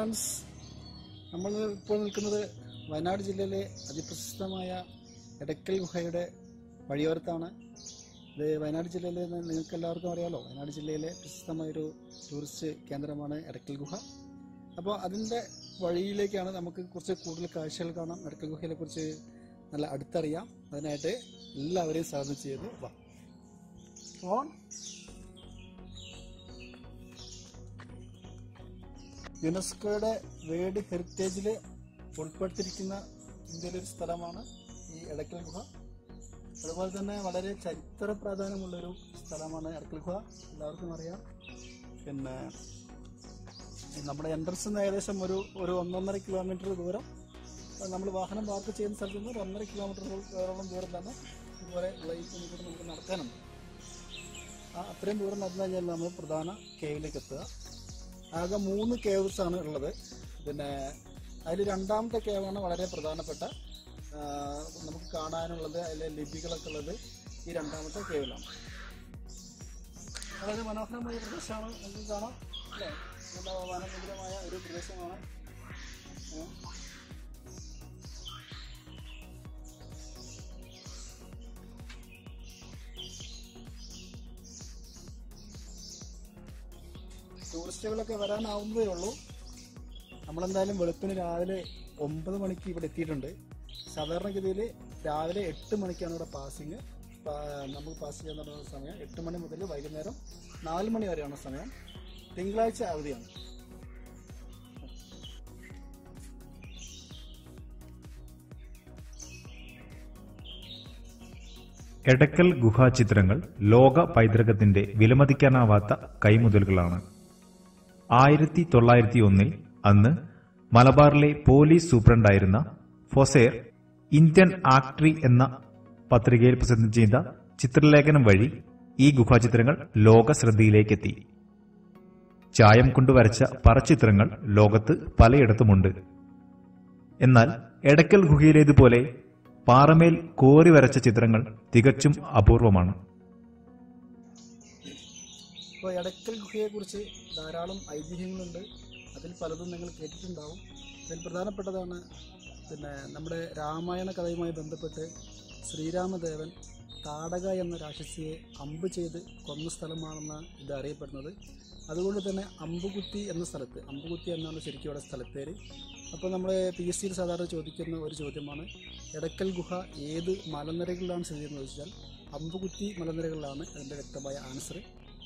Friends നമ്മൾ ഇപ്പോൾ നിൽക്കുന്നത് വയനാട് ജില്ലയിലെ അതിപ്രശസ്തമായ എടക്കൽ ഗുഹയുടെ വഴിയോരത്താണ്. ഇത് വയനാട് ജില്ലയിലെ നിങ്ങൾക്ക് എല്ലാവർക്കും അറിയാലോ വയനാട് ജില്ലയിലെ പ്രശസ്തമായൊരു ടൂറിസ്റ്റ് കേന്ദ്രമാണ് എടക്കൽ ഗുഹ. അപ്പോൾ അതിന്റെ വഴിയിലേക്കാണ് നമുക്ക് കുറച്ച് കൂടുതൽ കാഴ്ചകൾ കാണാം. എടക്കൽ ഗുഹയെ കുറിച്ച് നല്ല അടുത്തറിയാം. അതിനായിട്ട് എല്ലാവരെയും സ്വാഗതം ചെയ്ത് വാ. ഓൺ യുനെസ്കോയുടെ വേൾഡ് ഹെറിറ്റേജിൽ ഉൾപ്പെട്ടിരിക്കുന്ന ഇന്ത്യയിലെ ഒരു സ്ഥലമാണ് ഈ എടക്കൽ ഗുഹ. അതുപോലെ തന്നെ വളരെ ചരിത്ര പ്രാധാന്യമുള്ളൊരു സ്ഥലമാണ് എടക്കൽ ഗുഹ. എല്ലാവർക്കും അറിയാം. പിന്നെ നമ്മുടെ എൻട്രൻസ് നിന്ന് ഏകദേശം ഒരു ഒരു ഒന്നൊന്നര കിലോമീറ്റർ ദൂരം. നമ്മൾ വാഹനം പാർക്ക് ചെയ്യുന്ന സ്ഥലത്ത് നിന്ന് ഒരു ഒന്നര കിലോമീറ്ററോളം ദൂരം തന്നെ ഇതുപോലെ ഈ കുന്നിലൂടെ നമുക്ക് നടക്കാനുണ്ട് ആ അത്രയും ദൂരം നടന്നു കഴിഞ്ഞാൽ നമ്മൾ പ്രധാന കേവിലേക്ക് എത്തുക. ആകെ മൂന്ന് കേവ്സ് ആണ് ഉള്ളത്. പിന്നെ അതിൽ രണ്ടാമത്തെ കേവാണ് വളരെ പ്രധാനപ്പെട്ട. നമുക്ക് കാണാനുള്ളത് അതിലെ ലിപികളൊക്കെ ഉള്ളത് ഈ രണ്ടാമത്തെ കേവിലാണ് വളരെ മനോഹരമായ പ്രദേശമാണ്. നമുക്ക് കാണാം. അല്ലേ? നല്ല വനമന്ദിരമായ ഒരു പ്രദേശമാണ്. ടൂറിസ്റ്റുകളൊക്കെ വരാനാവുന്നതേ ഉള്ളൂ. നമ്മളെന്തായാലും വെളുപ്പിന് രാവിലെ ഒമ്പത് മണിക്ക് ഇവിടെ എത്തിയിട്ടുണ്ട്. സാധാരണഗതിയിൽ രാവിലെ എട്ട് മണിക്കാണ് ഇവിടെ പാസിങ് നമ്മൾ പാസ് ചെയ്യാൻ തുടങ്ങുന്ന സമയം. എട്ട് മണി മുതൽ വൈകുന്നേരം നാല് മണി വരെയാണ് സമയം. തിങ്കളാഴ്ച അവധിയാണ്. എടക്കൽ ഗുഹാചിത്രങ്ങൾ ലോക പൈതൃകത്തിന്റെ വിലമതിക്കാനാവാത്ത കൈമുതലുകളാണ്. ആയിരത്തി തൊള്ളായിരത്തി ഒന്നിൽ അന്ന് മലബാറിലെ പോലീസ് സൂപ്രണ്ടായിരുന്ന ഫൊസേർ ഇന്ത്യൻ ആക്ട്രി എന്ന പത്രികയിൽ പ്രസിദ്ധം ചെയ്ത ചിത്രലേഖനം വഴി ഈ ഗുഹാചിത്രങ്ങൾ ലോക ശ്രദ്ധയിലേക്കെത്തി ചായം കൊണ്ട് വരച്ച പറച്ചിത്രങ്ങൾ ലോകത്ത് പലയിടത്തുമുണ്ട്. എന്നാൽ എടക്കൽ ഗുഹയിലേതുപോലെ പാറമേൽ കോറി വരച്ച ചിത്രങ്ങൾ തികച്ചും അപൂർവമാണ്. ഇപ്പോൾ എടക്കൽ ഗുഹയെക്കുറിച്ച് ധാരാളം ഐതിഹ്യങ്ങളുണ്ട്. അതിൽ പലതും നിങ്ങൾ കേട്ടിട്ടുണ്ടാവും. അതിൽ പ്രധാനപ്പെട്ടതാണ് പിന്നെ നമ്മുടെ രാമായണ കഥയുമായി ബന്ധപ്പെട്ട് ശ്രീരാമദേവൻ താടക എന്ന രാക്ഷസിയെ അമ്പ് ചെയ്ത് കൊന്ന സ്ഥലമാണെന്ന് ഇത് അറിയപ്പെടുന്നത്. അതുകൊണ്ട് തന്നെ അമ്പുകുത്തി എന്ന സ്ഥലത്ത് അമ്പുകുത്തി എന്നാണ് ശരിക്കും ഇവിടെ സ്ഥലപ്പേര് അപ്പോൾ നമ്മൾ പി എസ് സിയിൽ സാധാരണ ചോദിക്കുന്ന ഒരു ചോദ്യമാണ് എടക്കൽ ഗുഹ ഏത് മലനിരകളിലാണ് സ്ഥിതി ചെയ്യുന്നത് ചോദിച്ചാൽ അമ്പുകുത്തി മലനിരകളിലാണ് അതിന്റെ വ്യക്തമായ ആൻസർ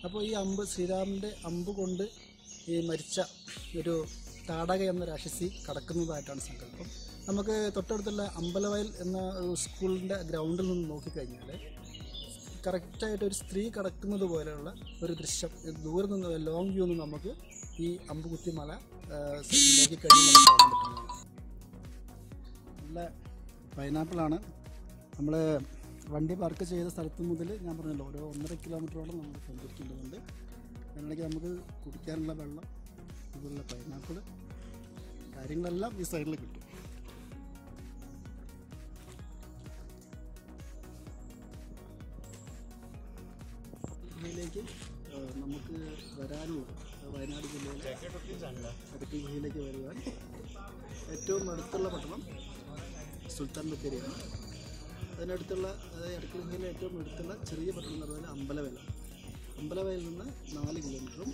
അപ്പോൾ ഈ അമ്പ് ശ്രീരാമന്റെ അമ്പ് കൊണ്ട് ഈ മരിച്ച ഒരു താടക എന്ന രാക്ഷസി കടക്കുന്നതായിട്ടാണ് സങ്കല്പം. നമുക്ക് തൊട്ടടുത്തുള്ള അമ്പലവയൽ എന്ന സ്കൂളിന്റെ ഗ്രൗണ്ടിൽ നിന്ന് നോക്കിക്കഴിഞ്ഞാൽ കറക്റ്റായിട്ട് ഒരു സ്ത്രീ കടക്കുന്നത് പോലെയുള്ള ഒരു ദൃശ്യം. ദൂരെ നിന്ന് ലോങ് വ്യൂ നിന്ന് നമുക്ക് ഈ അമ്പുകുത്തി മല നോക്കിക്കഴിഞ്ഞാൽ നല്ല പൈനാപ്പിളാണ് നമ്മൾ വണ്ടി പാർക്ക് ചെയ്ത സ്ഥലത്ത് മുതൽ ഞാൻ പറഞ്ഞല്ലോ ഒരു ഒന്നര കിലോമീറ്ററോളം നമ്മൾ സഞ്ചരിക്കേണ്ടതുണ്ട്. അതിനിടയ്ക്ക് നമുക്ക് കുടിക്കാനുള്ള വെള്ളം ഇതുപോലുള്ള പൈനാപ്പിൾ കാര്യങ്ങളെല്ലാം ഈ സൈഡിൽ കിട്ടും. ഇതിലേക്ക് നമുക്ക് വരാനുള്ള വയനാട് ജില്ലയിലെ ഇടുക്കി ജില്ലയിലേക്ക് വരുവാൻ ഏറ്റവും അടുത്തുള്ള പട്ടണം സുൽത്താൻ ബത്തേരിയാണ് അതിനടുത്തുള്ള അതായത് ഗുഹയിലെ ഏറ്റവും അടുത്തുള്ള ചെറിയ പട്ടണം എന്ന് പറഞ്ഞാൽ അമ്പലവയൽ നിന്ന് നാല് കിലോമീറ്ററും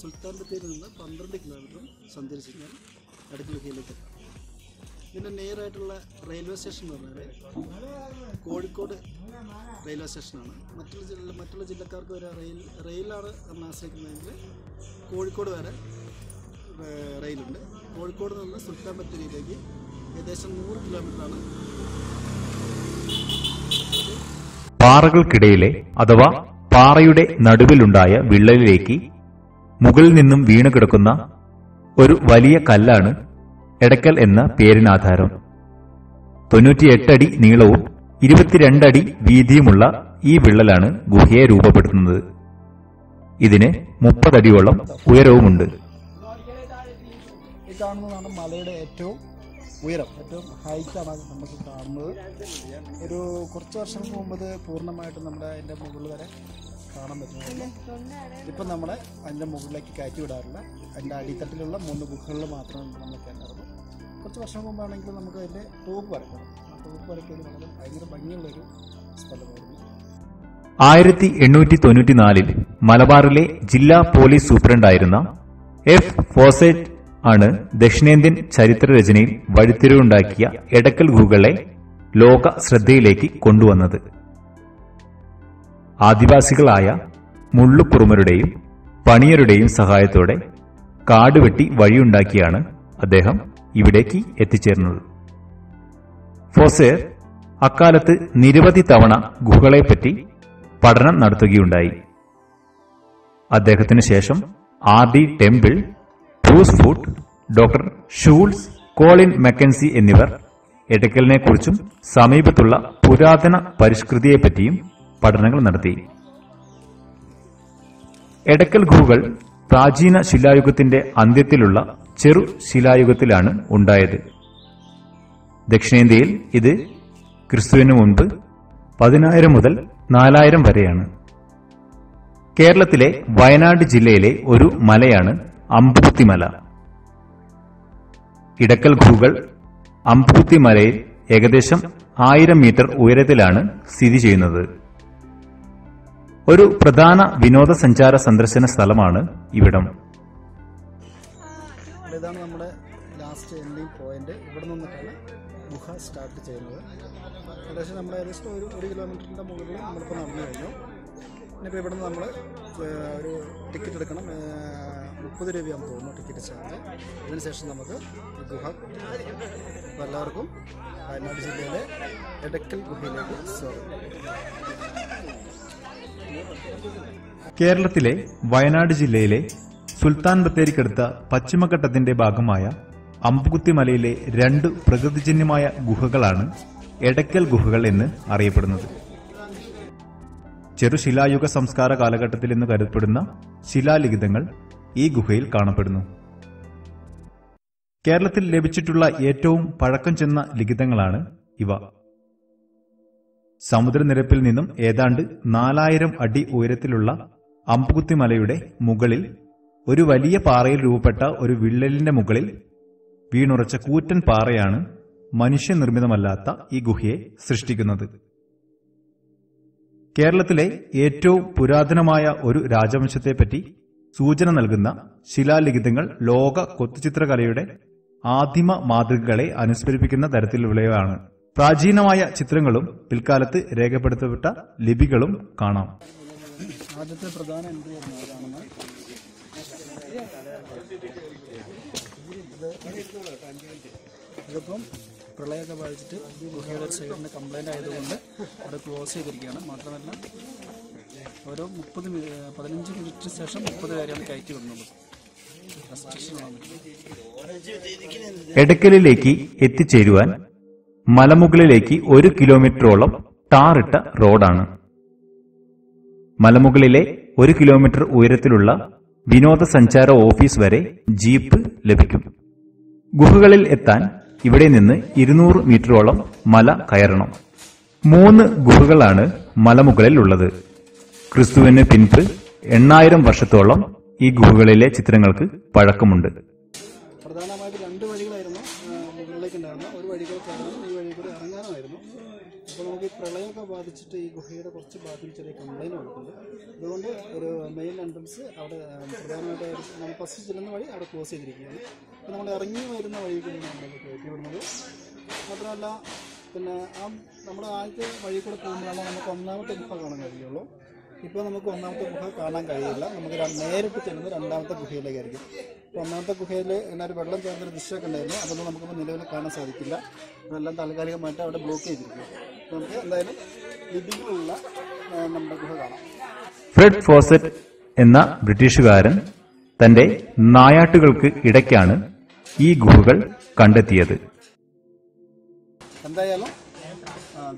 സുൽത്താൻ ബത്തേരിയിൽ നിന്ന് പന്ത്രണ്ട് കിലോമീറ്ററും സഞ്ചരിച്ച് ഞാൻ ഇടുക്കി ഗുഹയിലേക്ക് എത്താം നിയറായിട്ടുള്ള റെയിൽവേ സ്റ്റേഷൻ എന്ന് പറഞ്ഞാൽ കോഴിക്കോട് റെയിൽവേ സ്റ്റേഷനാണ് മറ്റുള്ള ജില്ല മറ്റുള്ള ജില്ലക്കാർക്ക് വരെ റെയിൽ റെയിലാണ് നമ്മൾ ആശ്രയിക്കുന്നതെങ്കിൽ കോഴിക്കോട് വരെ റെയിലുണ്ട് കോഴിക്കോട് നിന്ന് സുൽത്താൻ ബത്തേരിയിലേക്ക് ഏകദേശം നൂറ് കിലോമീറ്ററാണ് പാറകൾക്കിടയിലെ അഥവാ പാറയുടെ നടുവിലുണ്ടായ വിള്ളലിലേക്ക് മുകളിൽ നിന്നും വീണു കിടക്കുന്ന ഒരു വലിയ കല്ലാണ് എടക്കൽ എന്ന പേരിനാധാരം. തൊണ്ണൂറ്റിയെട്ട് അടി നീളവും ഇരുപത്തിരണ്ടടി വീതിയുമുള്ള ഈ വിള്ളലാണ് ഗുഹയെ രൂപപ്പെടുത്തുന്നത്. ഇതിന് മുപ്പതടിയോളം ഉയരവുമുണ്ട്. കാണുന്നതാണ് മലയുടെ ഏറ്റവും ഉയരം ഏറ്റവും ഹൈറ്റാണ് നമുക്ക് കാണുന്നത്. ഒരു കുറച്ച് വർഷം മുമ്പ് ഇത് പൂർണമായിട്ടും നമ്മുടെ അതിന്റെ മുകളിൽ വരെ കാണാൻ പറ്റുന്നത് ഇപ്പം നമ്മൾ അതിന്റെ മുകളിലേക്ക് കയറ്റി വിടാറില്ല. അതിന്റെ അടിത്തട്ടിലുള്ള മൂന്ന് ഗുഹകളിൽ മാത്രമേ നമ്മൾ കയറ്റാറുള്ളൂ കുറച്ച് വർഷം മുമ്പാണെങ്കിൽ നമുക്ക് അതിന്റെ ടോപ്പ് വരയ്ക്കണം ആ ടോപ്പ് വരയ്ക്കുന്നത് വളരെ ഭയങ്കര ഭംഗിയുള്ളൊരു സ്ഥലമായിരുന്നു. ആയിരത്തി എണ്ണൂറ്റി തൊണ്ണൂറ്റിനാലിൽ മലബാറിലെ ജില്ലാ പോലീസ് സൂപ്രണ്ടായിരുന്ന എഫ് ഫോസെറ്റ് ആണ് ദക്ഷിണേന്ത്യൻ ചരിത്രരചനയിൽ വഴിത്തിരിവുണ്ടാക്കിയ എടക്കൽ ഗുഹകളെ ലോക ശ്രദ്ധയിലേക്ക് കൊണ്ടുവന്നത്. ആദിവാസികളായ മുള്ളുക്കുറുമരുടെയും പണിയരുടെയും സഹായത്തോടെ കാടുവെട്ടി വഴിയുണ്ടാക്കിയാണ് അദ്ദേഹം ഇവിടേക്ക് എത്തിച്ചേർന്നത്. ഫോസേർ അക്കാലത്ത് നിരവധി തവണ ഗുഹകളെപ്പറ്റി പഠനം നടത്തുകയുണ്ടായി. അദ്ദേഹത്തിന് ശേഷം R D Temple Bruce Foote doctor Schultz Colin Mackenzie എന്നിവർ എടക്കലിനെ കുറിച്ചും സമീപത്തുള്ള പുരാതന പരിഷ്കൃതിയെപ്പറ്റിയും പഠനങ്ങൾ നടത്തി. എടക്കൽ ഗുഹകൾ പ്രാചീന ശിലായുഗത്തിന്റെ അന്ത്യത്തിലുള്ള ചെറു ശിലായുഗത്തിലാണ് ഉണ്ടായത്. ദക്ഷിണേന്ത്യയിൽ ഇത് ക്രിസ്തുവിന് മുൻപ് പതിനായിരം മുതൽ നാലായിരം വരെയാണ്. കേരളത്തിലെ വയനാട് ജില്ലയിലെ ഒരു മലയാണ് അമ്പുകുത്തി മല ഇടക്കൽ ഗുഹകൾ അമ്പൂത്തിമലയിൽ ഏകദേശം ആയിരം മീറ്റർ ഉയരത്തിലാണ് സ്ഥിതി ചെയ്യുന്നത്. ഒരു പ്രധാന വിനോദസഞ്ചാര സന്ദർശന സ്ഥലമാണ് ഇവിടം. ഇതാണ് നമ്മുടെ ലാസ്റ്റ് എൻഡിങ് പോയിന്റ് ഇവിടെ നിന്നിട്ടാണ് ഗുഹ സ്റ്റാർട്ട് ചെയ്യുന്നത്. ഏകദേശം നമ്മൾ ഏകദേശം ഒരു ഒരു കിലോമീറ്ററിന്റെ മുകളിൽ നമ്മളിപ്പോൾ നടന്നു കഴിഞ്ഞു. ഇനിയിപ്പോൾ ഇവിടെ നിന്ന് നമ്മൾ ഒരു ടിക്കറ്റ് എടുക്കണം. മുപ്പത് രൂപയാണെന്ന് തോന്നുന്നു ടിക്കറ്റ് ചാർജ് അതിനുശേഷം നമുക്ക് ഗുഹ അപ്പോൾ എല്ലാവർക്കും വയനാട് ജില്ലയിലെ എടക്കൽ ഗുഹയിലേക്ക് സ്വാഗതം. കേരളത്തിലെ വയനാട് ജില്ലയിലെ സുൽത്താൻ ബത്തേരിക്കടുത്ത പശ്ചിമഘട്ടത്തിന്റെ ഭാഗമായ അമ്പുകുത്തി മലയിലെ രണ്ട് പ്രകൃതിജന്യമായ ഗുഹകളാണ് എടക്കൽ ഗുഹകൾ എന്ന് അറിയപ്പെടുന്നത്. ചെറുശിലായുഗ സംസ്കാര കാലഘട്ടത്തിൽ എന്ന് കരുതപ്പെടുന്ന ശിലാലിഖിതങ്ങൾ ഈ ഗുഹയിൽ കാണപ്പെടുന്നു. കേരളത്തിൽ ലഭിച്ചിട്ടുള്ള ഏറ്റവും പഴക്കം ചെന്ന ലിഖിതങ്ങളാണ് ഇവ. സമുദ്രനിരപ്പിൽ നിന്നും ഏതാണ്ട് നാലായിരം അടി ഉയരത്തിലുള്ള അമ്പുകുത്തിമലയുടെ മുകളിൽ ഒരു വലിയ പാറയിൽ രൂപപ്പെട്ട ഒരു വിള്ളലിന്റെ മുകളിൽ വീണുറച്ച കൂറ്റൻ പാറയാണ് മനുഷ്യനിർമ്മിതമല്ലാത്ത ഈ ഗുഹയെ സൃഷ്ടിക്കുന്നത്. കേരളത്തിലെ ഏറ്റവും പുരാതനമായ ഒരു രാജവംശത്തെപ്പറ്റി സൂചന നൽകുന്ന ശിലാലിഖിതങ്ങൾ ലോക കൊത്തുചിത്രകലയുടെ ആദിമ മാതൃകകളെ അനുസ്മരിപ്പിക്കുന്ന തരത്തിലുള്ളവയാണ്. പ്രാചീനമായ ചിത്രങ്ങളും പിൽക്കാലത്ത് രേഖപ്പെടുത്തപ്പെട്ട ലിപികളും കാണാം. ആദ്യത്തെ പ്രധാന ഇതിപ്പം പ്രളയമൊക്കെ ബാധിച്ചിട്ട് ഗുഹയുടെ സൈഡിന് കംപ്ലൈന്റ് ആയതുകൊണ്ട് അവിടെ ക്ലോസ് ചെയ്തിരിക്കുകയാണ്. മാത്രമല്ല ഓരോ മുപ്പത് പതിനഞ്ച് മിനിറ്റിന് ശേഷം മുപ്പത് പേരെയാണ് കയറ്റി ആണ് എടക്കലിലേക്ക് എത്തിച്ചേരുവാൻ മലമുകളിലേക്ക് ഒരു കിലോമീറ്ററോളം ടാറിട്ട റോഡാണ്. മലമുകളിലെ ഒരു കിലോമീറ്റർ ഉയരത്തിലുള്ള വിനോദസഞ്ചാര ഓഫീസ് വരെ ജീപ്പ് ലഭിക്കും. ഗുഹകളിൽ എത്താൻ ഇവിടെ നിന്ന് ഇരുന്നൂറ് മീറ്ററോളം മല കയറണം. മൂന്ന് ഗുഹകളാണ് മലമുകളിൽ ഉള്ളത് ക്രിസ്തുവിന് പിൻപ് എണ്ണായിരം വർഷത്തോളം ഈ ഗുഹകളിലെ ചിത്രങ്ങൾക്ക് പഴക്കമുണ്ട്. പ്രധാനമായിട്ട് രണ്ട് വഴികളായിരുന്നു മുകളിലേക്ക് ഉണ്ടായിരുന്ന ഒരു വഴി കൂടെ കയറാനും ഈ വഴി കൂടെ ഇറങ്ങാനുമായിരുന്നു. അപ്പോൾ നമുക്ക് ഈ പ്രളയമൊക്കെ ബാധിച്ചിട്ട് ഈ ഗുഹയുടെ കുറച്ച് ഭാഗത്തിൽ ചെറിയ കംപ്ലൈന്റ് വന്നിട്ടുണ്ട്. അതുകൊണ്ട് ഒരു മെയിൻ എൻട്രൻസ് അവിടെ പ്രധാനമായിട്ട് നമ്മൾ ഫസ്റ്റ് ചെല്ലുന്ന വഴി അവിടെ ക്ലോസ് ചെയ്തിരിക്കുകയാണ്. അപ്പോൾ നമ്മൾ ഇറങ്ങി വരുന്ന വഴി നമ്മൾ കയറ്റി വിടുന്നത് മാത്രമല്ല പിന്നെ ആ നമ്മൾ ആദ്യത്തെ വഴി കൂടെ പോകുമ്പോഴാണ് നമുക്ക് ഒന്നാമത്തെ ഗുഹ കാണാൻ കഴിയുള്ളൂ. ഇപ്പോൾ നമുക്ക് ഒന്നാമത്തെ ഗുഹ കാണാൻ കഴിയില്ല. നമുക്ക് നേരിട്ട് ചെല്ലുന്നത് രണ്ടാമത്തെ ഗുഹയിലേക്കായിരിക്കും. അപ്പോൾ ഒന്നാമത്തെ ഗുഹയിൽ ഇങ്ങനെ ഒരു വെള്ളം ചേർന്നൊരു ദൃശ്യമൊക്കെ ഉണ്ടായിരുന്നു. അതൊന്നും നമുക്കിപ്പോൾ നിലവിൽ കാണാൻ സാധിക്കില്ല. അതെല്ലാം താൽക്കാലികമായിട്ട് അവിടെ ബ്ലോക്ക് ചെയ്തിരിക്കും നമുക്ക് എന്തായാലും ആ, നമ്മുടെ ഗുഹ കാണാം. ഫ്രെഡ് ഫോസറ്റ് എന്ന ബ്രിട്ടീഷുകാരൻ തന്റെ നായാട്ടുകൾക്ക് ഇടയ്ക്കാണ് ഈ ഗുഹകൾ കണ്ടെത്തിയത്. എന്തായാലും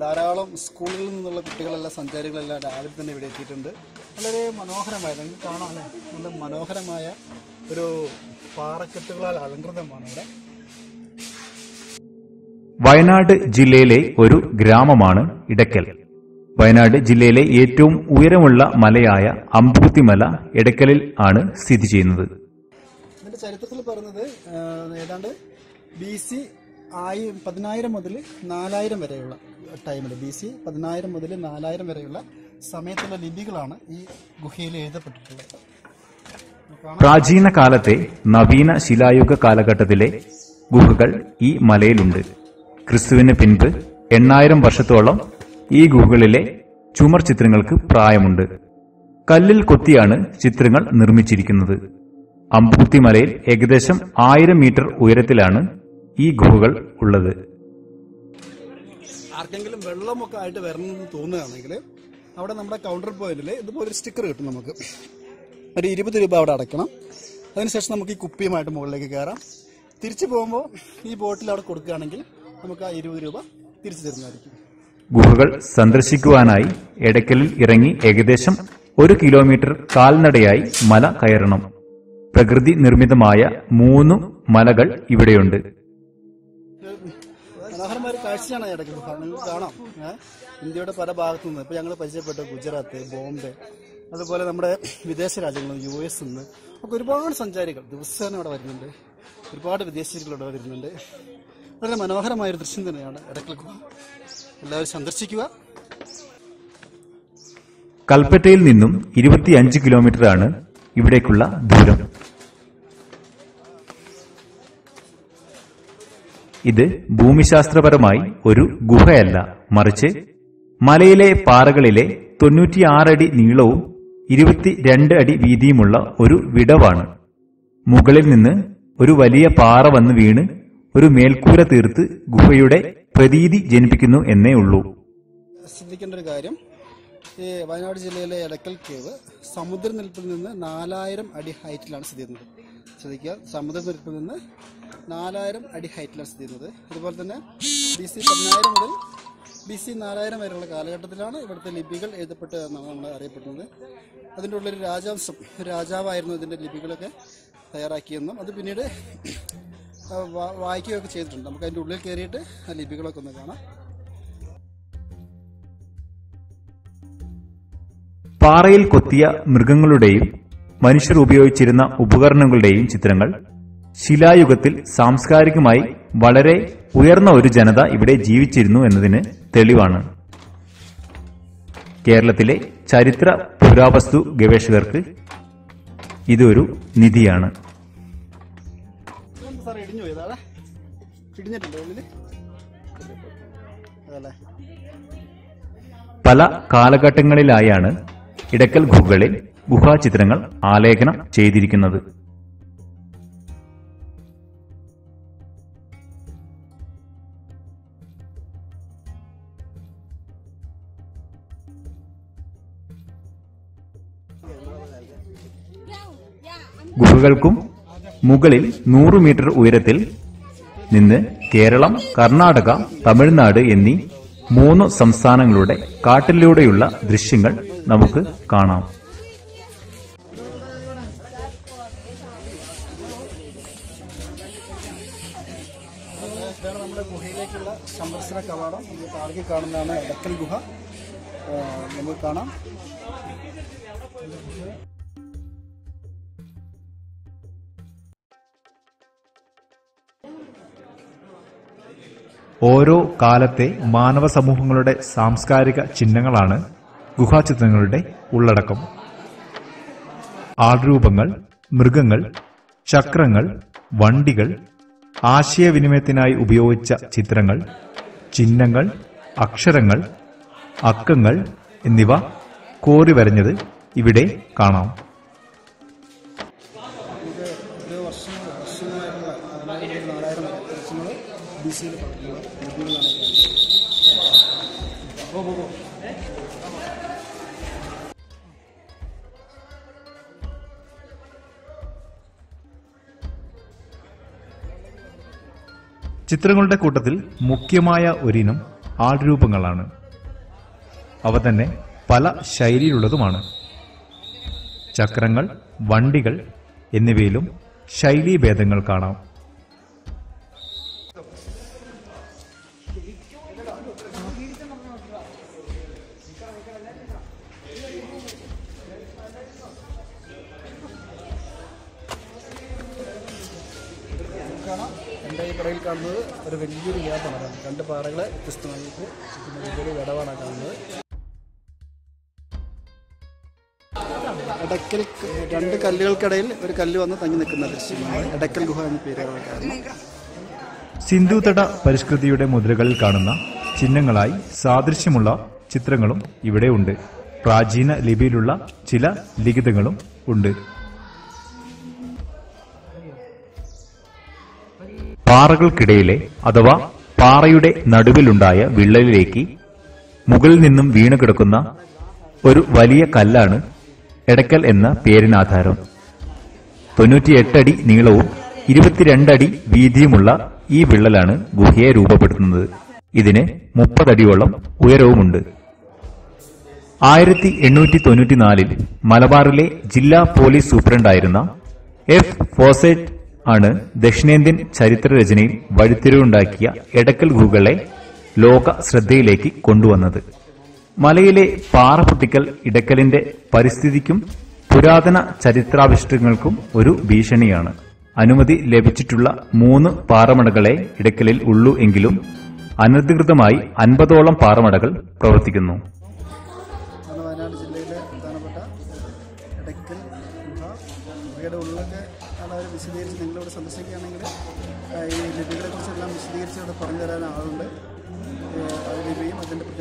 ധാരാളം സ്കൂളുകളിൽ നിന്നുള്ള കുട്ടികളെല്ലാം സഞ്ചാരികളെല്ലാം രാവിലെ തന്നെ ഇവിടെ എത്തിയിട്ടുണ്ട്. വളരെ മനോഹരമായ നിങ്ങൾക്ക് കാണാം അല്ലേ നല്ല മനോഹരമായ ഒരു പാറക്കെട്ടുകളാൽ അലങ്കൃതമാണ് ഇവിടെ. വയനാട് ജില്ലയിലെ ഒരു ഗ്രാമമാണ് ഇടയ്ക്കൽ. വയനാട് ജില്ലയിലെ ഏറ്റവും ഉയരമുള്ള മലയായ അമ്പൂത്തിമല എടക്കലിൽ ആണ് സ്ഥിതി ചെയ്യുന്നത്. ഇതിന്റെ ചരിത്രത്തിൽ പറയുന്നത് ഏതാണ്ട് ബി സി ആയി പതിനായിരം മുതൽ നാലായിരം വരെയുള്ള ടൈമിൽ ബി സി പതിനായിരം മുതൽ നാലായിരം വരെയുള്ള സമയത്തുള്ള ലിപികളാണ് ഈ ഗുഹയിൽ എഴുതപ്പെട്ടിട്ടുള്ളത്. പ്രാചീന കാലത്തെ നവീന ശിലായുഗ കാലഘട്ടത്തിലെ ഗുഹകൾ ഈ മലയിലുണ്ട്. ക്രിസ്തുവിന് പിൻപ് എണ്ണായിരം വർഷത്തോളം ഈ ഗുഹകളിലെ ചുമർ ചിത്രങ്ങൾക്ക് പ്രായമുണ്ട്. കല്ലിൽ കൊത്തിയാണ് ചിത്രങ്ങൾ നിർമ്മിച്ചിരിക്കുന്നത്. അമ്പൂത്തി മലയിൽ ഏകദേശം ആയിരം മീറ്റർ ഉയരത്തിലാണ് ഈ ഗുഹകൾ ഉള്ളത്. ആർക്കെങ്കിലും വെള്ളമൊക്കെ ആയിട്ട് വരണമെന്ന് തോന്നുകയാണെങ്കിൽ അവിടെ നമ്മുടെ കൗണ്ടർ പോയിന്റിൽ ഇതുപോലെ ഒരു സ്റ്റിക്കർ കിട്ടും നമുക്ക്. ഒരു ഇരുപത് രൂപ അവിടെ അടയ്ക്കണം. അതിനുശേഷം നമുക്ക് ഈ കുപ്പിയുമായിട്ട് മുകളിലേക്ക് കയറാം. തിരിച്ചു പോകുമ്പോൾ ഈ ബോട്ടിൽ അവിടെ കൊടുക്കുകയാണെങ്കിൽ നമുക്ക് ആ ഇരുപത് രൂപ തിരിച്ചു തരുന്നതായിരിക്കും. ഗുഹകൾ സന്ദർശിക്കുവാനായി എടക്കലിൽ ഇറങ്ങി ഏകദേശം ഒരു കിലോമീറ്റർ കാൽനടയായി മല കയറണം. പ്രകൃതി നിർമ്മിതമായ മൂന്ന് മലകൾ ഇവിടെയുണ്ട്. കാഴ്ചയാണ് ഇടയ്ക്ക് നിങ്ങൾക്ക് കാണാം. ഇന്ത്യയുടെ പല ഭാഗത്തു നിന്ന് ഇപ്പൊ ഞങ്ങൾ പരിചയപ്പെട്ട ഗുജറാത്ത് ബോംബെ അതുപോലെ നമ്മുടെ വിദേശ രാജ്യങ്ങൾ യു എസ് നിന്ന് ഒക്കെ ഒരുപാട് സഞ്ചാരികൾ ദിവസേന ഇവിടെ വരുന്നുണ്ട്. ഒരുപാട് വിദേശികൾ ഇവിടെ വരുന്നുണ്ട്. വളരെ മനോഹരമായ ഒരു ദൃശ്യം തന്നെയാണ് ഇടയ്ക്കൽ എല്ലാവരും സന്ദർശിക്കുക. കൽപ്പറ്റയിൽ നിന്നും ഇരുപത്തിയഞ്ച് കിലോമീറ്ററാണ് ഇവിടേക്കുള്ള ദൂരം. ഇത് ഭൂമിശാസ്ത്രപരമായി ഒരു ഗുഹയല്ല. മറിച്ച് മലയിലെ പാറകളിലെ തൊണ്ണൂറ്റിയാറടി നീളവും ഇരുപത്തിരണ്ട് അടി വീതിയുമുള്ള ഒരു വിടവാണ്. മുകളിൽ നിന്ന് ഒരു വലിയ പാറ വന്ന് വീണ് ഒരു മേൽക്കൂര തീർത്ത് ഗുഹയുടെ പ്രതീതി ജനിപ്പിക്കുന്നു എന്നേ ഉള്ളൂ. ശ്രദ്ധിക്കേണ്ട ഒരു കാര്യം. ഈ വയനാട് ജില്ലയിലെ എടക്കൽ കേവ് സമുദ്രനിരപ്പിൽ നിന്ന് നാലായിരം അടി ഹൈറ്റിലാണ് സ്ഥിതി ചെയ്യുന്നത്. ശ്രദ്ധിക്കുക. സമുദ്രനിരപ്പിൽ നിന്ന് നാലായിരം അടി ഹൈറ്റിലാണ് സ്ഥിതി ചെയ്യുന്നത്. അതുപോലെ തന്നെ ബി സി പതിനായിരം മുതൽ ബി സി നാലായിരം വരെയുള്ള കാലഘട്ടത്തിലാണ് ഇവിടുത്തെ ലിപികൾ എഴുതപ്പെട്ടത് എന്നാണ് നമ്മൾ അറിയപ്പെടുന്നത്. അതിന്റെ ഉള്ളൊരു രാജാംശം രാജാവായിരുന്നു ഇതിന്റെ ലിപികളൊക്കെ തയ്യാറാക്കിയെന്നും അത് പിന്നീട് വായിക്കുകയൊക്കെ ചെയ്തിട്ടുണ്ട്. നമുക്ക് അതിന്റെ ഉള്ളിൽ കയറിയിട്ട് ആ ലിപികളൊക്കെ ഒന്ന് കാണാം. പാറയിൽ കൊത്തിയ മൃഗങ്ങളുടെയും മനുഷ്യർ ഉപയോഗിച്ചിരുന്ന ഉപകരണങ്ങളുടെയും ചിത്രങ്ങൾ ശിലായുഗത്തിൽ സാംസ്കാരികമായി വളരെ ഉയർന്ന ഒരു ജനത ഇവിടെ ജീവിച്ചിരുന്നു എന്നതിന് തെളിവാണ്. കേരളത്തിലെ ചരിത്ര പുരാവസ്തു ഗവേഷകർക്ക് ഇതൊരു നിധിയാണ്. പല കാലഘട്ടങ്ങളിലായാണ് ഇടക്കൽ ഗുഹകളിൽ ഗുഹാചിത്രങ്ങൾ ആലേഖനം ചെയ്തിരിക്കുന്നത്. ഗുഹകൾക്കും മുകളിൽ നൂറ് മീറ്റർ ഉയരത്തിൽ നിന്ന് കേരളം കർണാടക തമിഴ്നാട് എന്നീ മൂന്ന് സംസ്ഥാനങ്ങളുടെ കാട്ടിലൂടെയുള്ള ദൃശ്യങ്ങൾ നമുക്ക് കാണാം. കാണുന്നതാണ് എടക്കൽ ഗുഹ. നമുക്ക് കാണാം. ഓരോ കാലത്തെ മാനവ സമൂഹങ്ങളുടെ സാംസ്കാരിക ചിഹ്നങ്ങളാണ് ഗുഹാചിത്രങ്ങളുടെ ഉള്ളടക്കം. ആൾരൂപങ്ങൾ മൃഗങ്ങൾ ചക്രങ്ങൾ വണ്ടികൾ ആശയവിനിമയത്തിനായി ഉപയോഗിച്ച ചിത്രങ്ങൾ ചിഹ്നങ്ങൾ അക്ഷരങ്ങൾ അക്കങ്ങൾ എന്നിവ കോറി വരഞ്ഞത് ഇവിടെ കാണാം. ചിത്രങ്ങളുടെ കൂട്ടത്തിൽ മുഖ്യമായ ഒരിനം ആൾരൂപങ്ങളാണ്. അവ തന്നെ പല ശൈലിയിലുള്ളതുമാണ്. ചക്രങ്ങൾ വണ്ടികൾ എന്നിവയിലും ശൈലീഭേദങ്ങൾ കാണാം. കാണാം. എന്റെ ഈ കടയിൽ കാണുന്നത് ഒരു വലിയൊരു ഗ്യാപ്പാണ് രണ്ട് പാറകളെ വ്യത്യസ്തമായിട്ട് വലിയൊരു വിടവാണ് കാണുന്നത്. എടക്കൽ രണ്ട് കല്ലുകൾക്കിടയിൽ ഒരു കല്ല് വന്ന് തങ്ങി നിൽക്കുന്ന ദൃശ്യമാണ് എടക്കൽ ഗുഹ എന്ന പേരുകൾ കാരണം സിന്ധുതട പരിഷ്കൃതിയുടെ മുദ്രകളിൽ കാണുന്ന ചിഹ്നങ്ങളായി സാദൃശ്യമുള്ള ചിത്രങ്ങളും ഇവിടെ ഉണ്ട്. പ്രാചീന ലിപിയിലുള്ള ചില ലിഖിതങ്ങളും ഉണ്ട്. പാറകൾക്കിടയിലെ അഥവാ പാറയുടെ നടുവിലുണ്ടായ വിള്ളലിലേക്ക് മുകളിൽ നിന്നും വീണു കിടക്കുന്ന ഒരു വലിയ കല്ലാണ് എടക്കൽ എന്ന പേരിനാധാരം തൊണ്ണൂറ്റിയെട്ട് അടി നീളവും ഇരുപത്തിരണ്ടടി വീതിയുമുള്ള ഈ വിള്ളലാണ് ഗുഹയെ രൂപപ്പെടുത്തുന്നത്. ഇതിന് മുപ്പതടിയോളം ഉയരവുമുണ്ട്. ആയിരത്തി എണ്ണൂറ്റി തൊണ്ണൂറ്റിനാലിൽ മലബാറിലെ ജില്ലാ പോലീസ് സൂപ്രണ്ടായിരുന്ന എഫ് ഫോസെറ്റ് ആണ് ദക്ഷിണേന്ത്യൻ ചരിത്രരചനയിൽ വഴിത്തിരിവുണ്ടാക്കിയ എടക്കൽ ഗുഹകളെ ലോക ശ്രദ്ധയിലേക്ക് കൊണ്ടുവന്നത്. മലയിലെ പാറ പൊട്ടിക്കൽ ഇടക്കലിന്റെ പരിസ്ഥിതിക്കും പുരാതന ചരിത്രാവിഷ്ടങ്ങൾക്കും ഒരു ഭീഷണിയാണ്. അനുമതി ലഭിച്ചിട്ടുള്ള മൂന്ന് പാറമടകളെ ഇടക്കലിൽ ഉള്ളൂ എങ്കിലും അനധികൃതമായി അൻപതോളം പാറമടകൾ പ്രവർത്തിക്കുന്നു.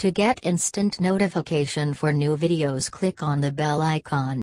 To get instant notification for new videos click on the bell icon.